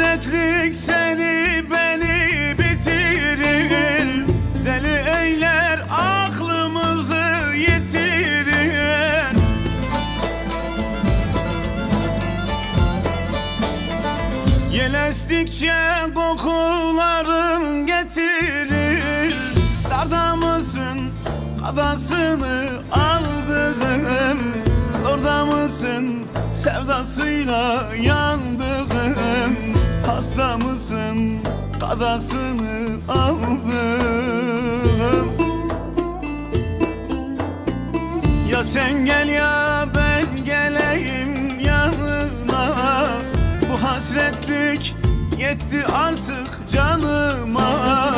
hasretlik seni beni bitirir. Deli eyler aklımızı yitirir. Yel estikçe kokuların getirir. Darda mısın? Kadasını aldığım. Zorda mısın? Sevdasıyla yandığım Hasta mısın? Kadasını aldım. Ya sen gel ya ben geleyim yanına. Bu hasretlik yetti artık canıma.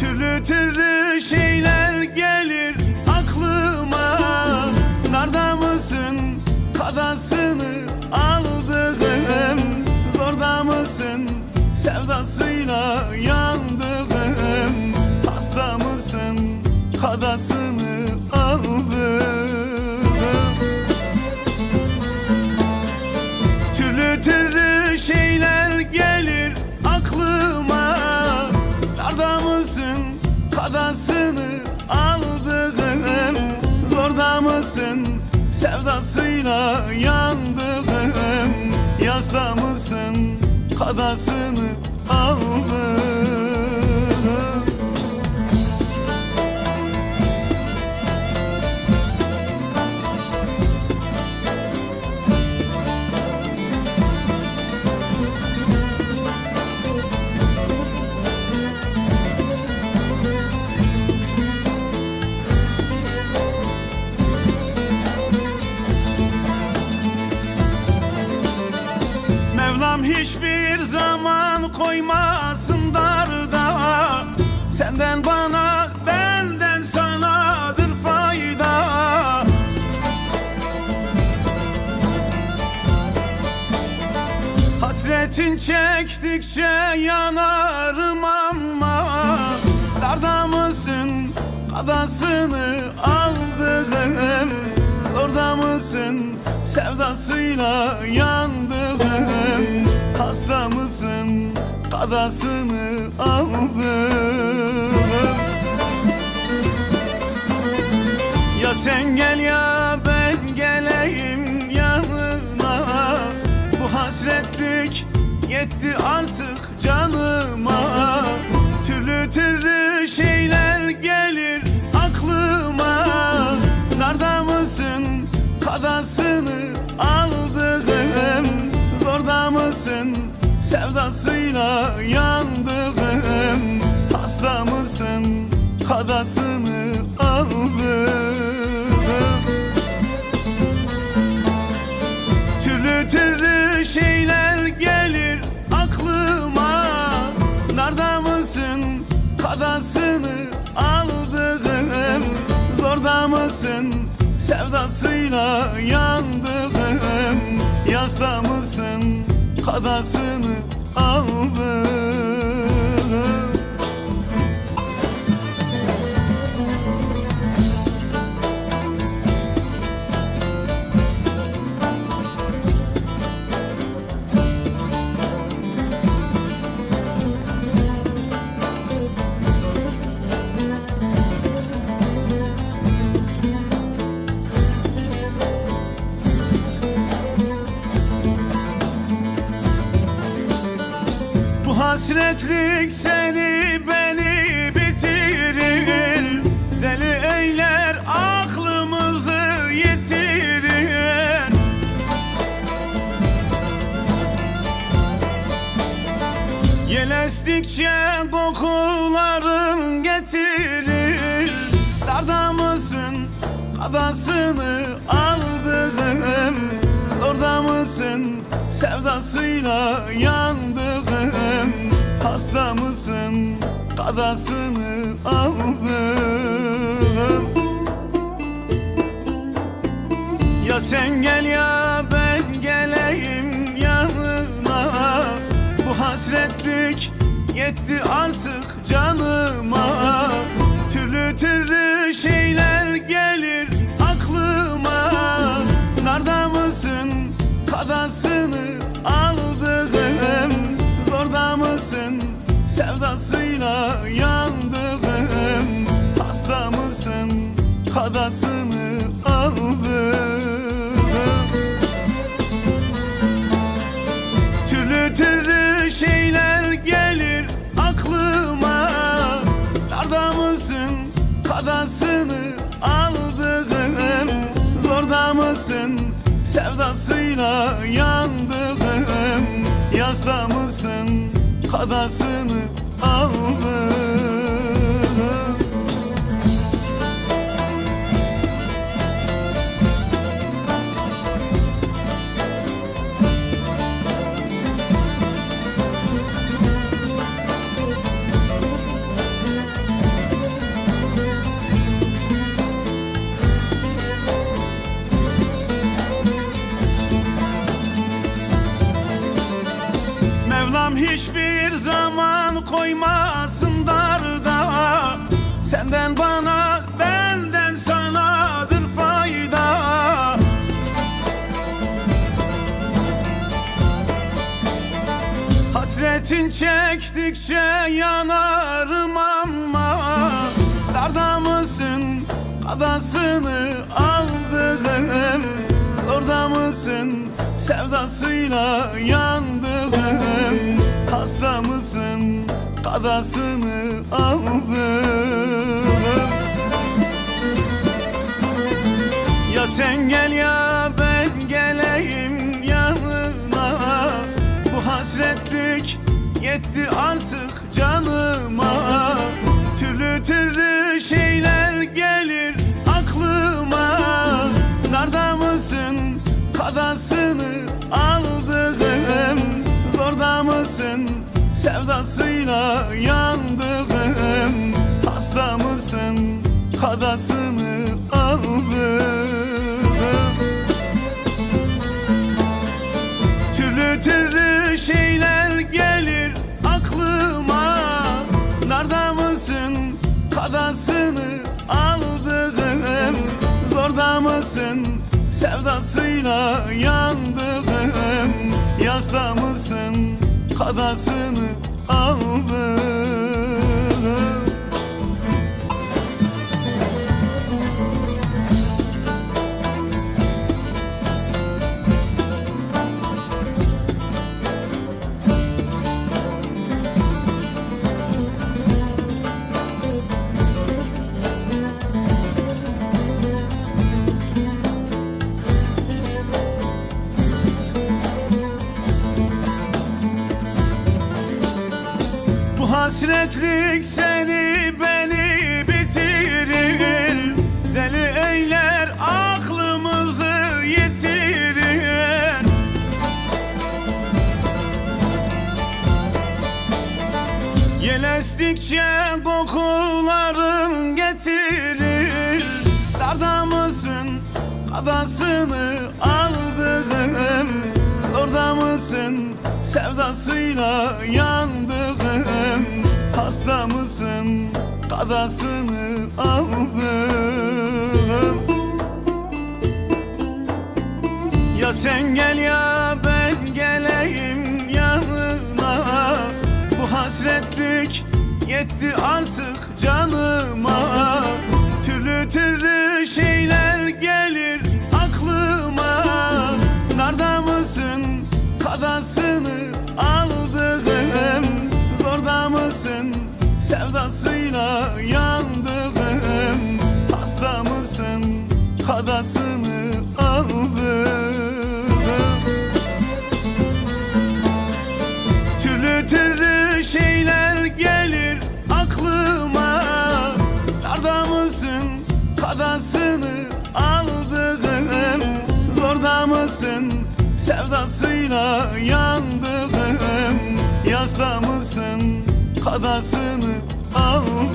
Türlü türlü şeyler gelir aklıma. Narda mısın? Kadasını mısın sevdasıyla yandığım Hasta mısın? Kadasını aldım. Türlü türlü şeyler gelir aklıma. Darda mısın? Kadasını aldığım Zorda mısın? Sevdasıyla yandığım Yazda mısın? Kadasını aldığım koymasın darda Senden bana, benden sanadır fayda. Hasretin çektikçe yanarım ama Darda mısın kadasını aldığım Zorda mısın sevdasıyla yandığım Hasta mısın? Kadasını aldım. Ya sen gel ya ben geleyim yanına. Bu hasretlik yetti artık sevdasıyla yandığım Hasta mısın? Kadasını aldım. Türlü türlü şeyler gelir aklıma. Narda mısın? Kadasını aldığım. Zorda mısın? Sevdasıyla yandığım. Yazda mısın kadasını aldım hasretlik seni beni bitirir. Deli eyler aklımızı yitirir. Yel estikçe kokuların getirir. Darda mısın? Kadasını aldığım. Zorda mısın? Sevdasıyla yandığım Hasta mısın? Kadasını aldım Ya sen gel ya ben geleyim yanına. Bu hasretlik yetti artık canıma. Türlü türlü kadasını aldığım Zorda mısın? Sevdasıyla yandığım Yazda mısın? Kadasını aldığım Mevlam hiçbir zaman koymasın darda. Senden bana, benden sanadır fayda. Hasretin çektikçe yanarım ama Darda mısın? Kadasını aldığım Zorda mısın sevdasıyla yandığım Hasta mısın? Kadasını aldım. Ya sen gel ya ben geleyim yanına Bu hasretlik yetti artık canıma. Türlü türlü şeyler kadasını aldığım Zorda mısın? Sevdasıyla yandığım Hasta mısın? Kadasını aldım Türlü türlü şeyler gelir aklıma. Narda mısın? Kadasını aldığım Zorda mısın sevdasıyla yandığım Yazda mısın? Kadasını aldığım hasretlik seni beni bitirir. Deli eyler aklımızı yitirir. Yel estikçe kokuların getirir. Darda mısın? Kadasını aldığım. Zorda mısın? Sevdasıyla yandığım Hasta mısın? Kadasını aldım. Ya sen gel ya ben geleyim yanına Bu hasretlik yetti artık canıma. Türlü türlü şeyler gelir aklıma. Narda mısın? Kadasını Zorda mısın? Sevdasıyla yandığım Hasta mısın? Kadasını aldım Türlü türlü şeyler gelir aklıma. Darda mısın? Kadasını aldığım. Zorda mısın? Sevdasıyla yandığım. Yazda mısın kadasını aldım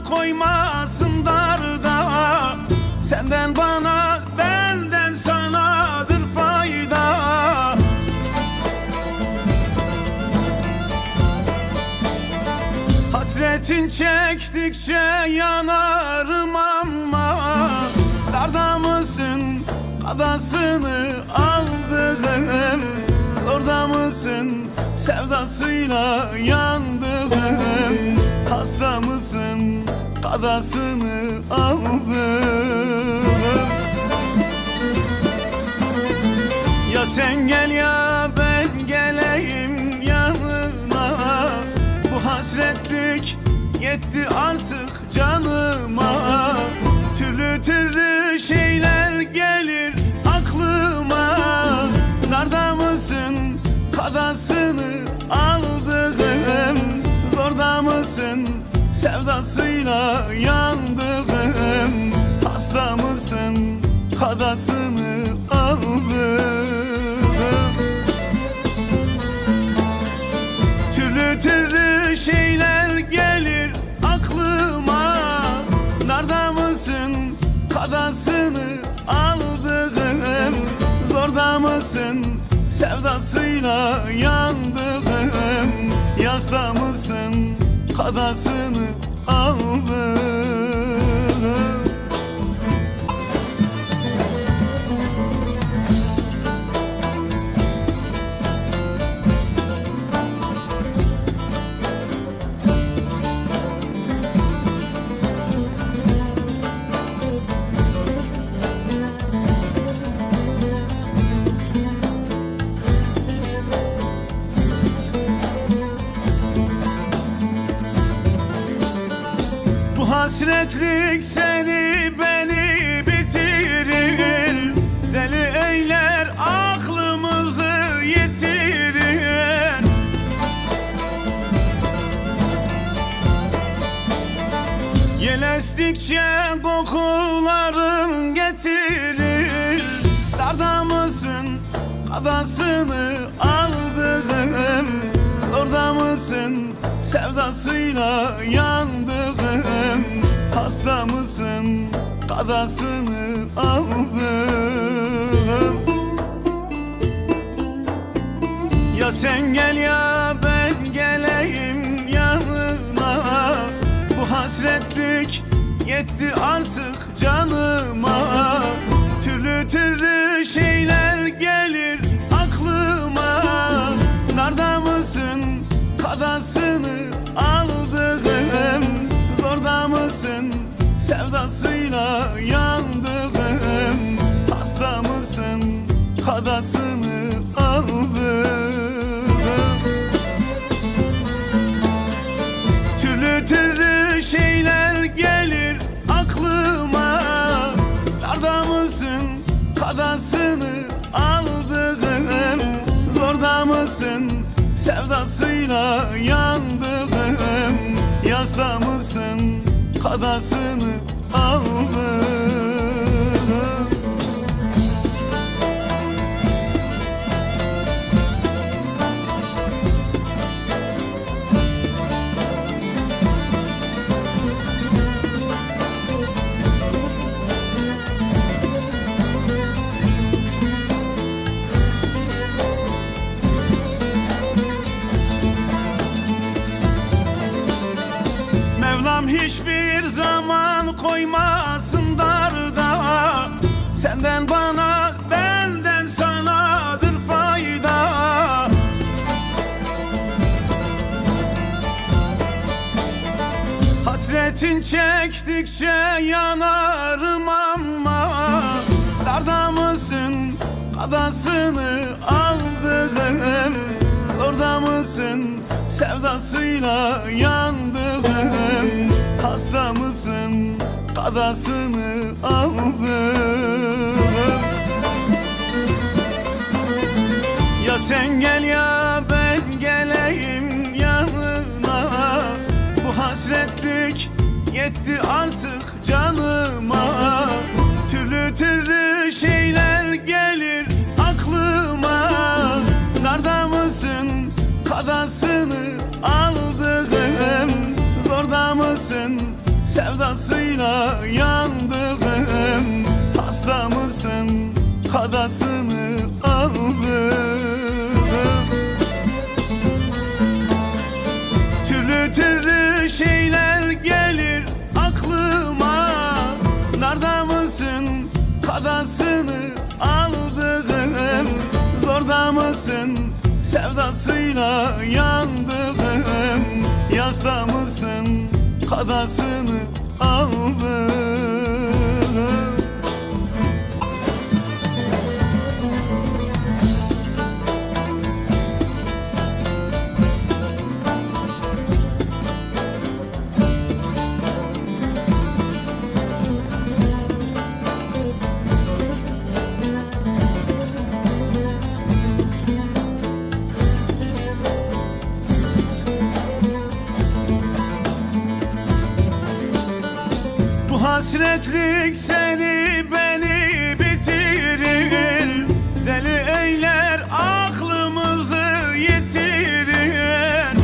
Zaman koymasın darda Senden bana benden sanadır fayda. Hasretin çektikçe yanarım ama Darda mısın? Kadasını aldığım Zorda mısın? Sevdasıyla yandığım Hasta mısın? Kadasını aldım. Ya sen gel ya ben geleyim yanına Bu hasretlik yetti artık canıma sevdasıyla yandığım Hasta mısın? Kadasını aldım Türlü türlü şeyler gelir aklıma. Narda mısın? Kadasını aldığım Zorda mısın? Sevdasıyla yandığım Yazda mısın kadasını aldığım hasretlik seni beni bitirir. Deli eyler aklımızı yitirir. Yel estikçe kokuların getirir. Darda mısın kadasını aldığım Zorda mısın? Sevdasıyla yandığım Hasta mısın? Kadasını aldım Ya sen gel ya ben geleyim yanına. Bu hasretlik yetti artık canıma. Türlü türlü şeyler gelir aklıma. Narda mısın kadasını aldığım Zorda mısın? Sevdasıyla yandığım Hasta mısın? Kadasını aldım Türlü türlü şeyler gelir aklıma. Darda mısın? Kadasını aldığım Zorda mısın sevdasıyla yandığım Yazda mısın? Kadasını aldım hiçbir zaman koymasın darda. Senden bana benden sanadır fayda. Hasretin çektikçe yanarım ama Darda mısın? Kadasını aldığım Zorda mısın? Sevdasıyla yandığım Hasta mısın? Kadasını aldım. Ya sen gel ya ben geleyim yanına Bu hasretlik yetti artık canıma. Türlü türlü şeyler kadasını aldığım Zorda mısın? Sevdasıyla yandığım Hasta mısın? Kadasını aldım Türlü türlü şeyler gelir aklıma. Narda mısın? Kadasını aldığım Zorda mısın sevdasıyla yandığım Yazda mısın? Kadasını aldığım hasretlik seni beni bitirir. Deli eyler aklımızı yitirir.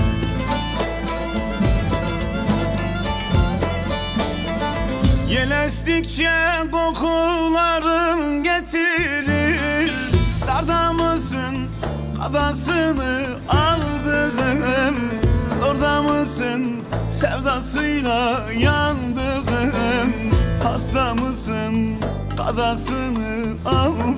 Yel estikçe kokuların getirir. Darda mısın kadasını aldığım Zorda mısın sevdasıyla yandığım Hastamızın kadasını aldım.